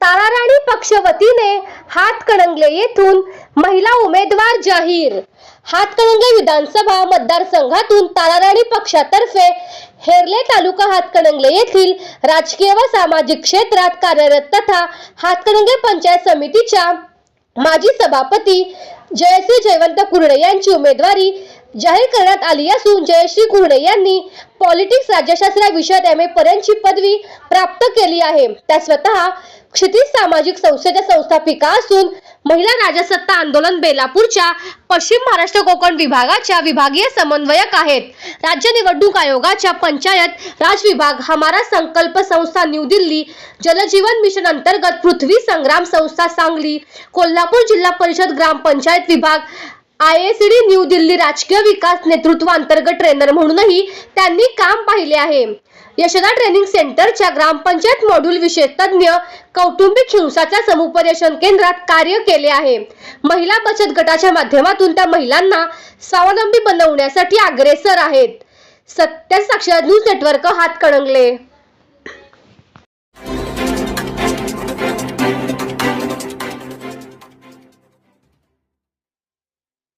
ताराराणी पक्षवतीने हातकणंगले येथून महिला उमेदवार जाहीर. हातकणंगले विधानसभा मतदारसंघातून ताराराणी पक्षातर्फे हेरले तालुका हातकणंगले येथील राजकीय व सामाजिक क्षेत्रात कार्यरत तथा हातकणंगले पंचायत समितीच्या माजी सभापती जयश्री जयवंत कुर्डे यांची उमेदवारी जाहीर करण्यात आली असून जयश्री कुर्डे यांनी पॉलिटिक्स राज्यशास्त्र विषयात एम ए पर्यंतची पदवी प्राप्त केली आहे. त्या स्वतः क्षितिज सामाजिक संस्थेच्या संस्थापिका असून महिला राजसत्ता आंदोलन बेलापूरच्या पश्चिम महाराष्ट्र कोकण विभागाच्या विभागीय समन्वयक आहेत. राज्य निवडणूक आयोगाच्या पंचायत राज विभाग हमारा संकल्प संस्था न्यू दिल्ली जलजीवन मिशन अंतर्गत पृथ्वी संग्राम संस्था सांगली कोल्हापूर जिल्हा परिषद ग्रामपंचायत विभाग आय डी न्यू दिल्ली राजकीय विकास नेतृत्व अंतर्गत ट्रेनर म्हणूनही त्यांनी काम पाहिले आहे. यशदा ट्रेनिंग सेंटरच्या ग्रामपंचायत मॉड्यूल विशेषतज्ञ कौटुंबिक हिंसाच्या समुपदेशन केंद्रात कार्य केले आहे. महिला बचत गटाच्या माध्यमातून त्या महिलांना स्वावलंबी बनवण्यासाठी अग्रेसर आहेत. सत्य साक्षर न्यूज नेटवर्क हातकणंगले.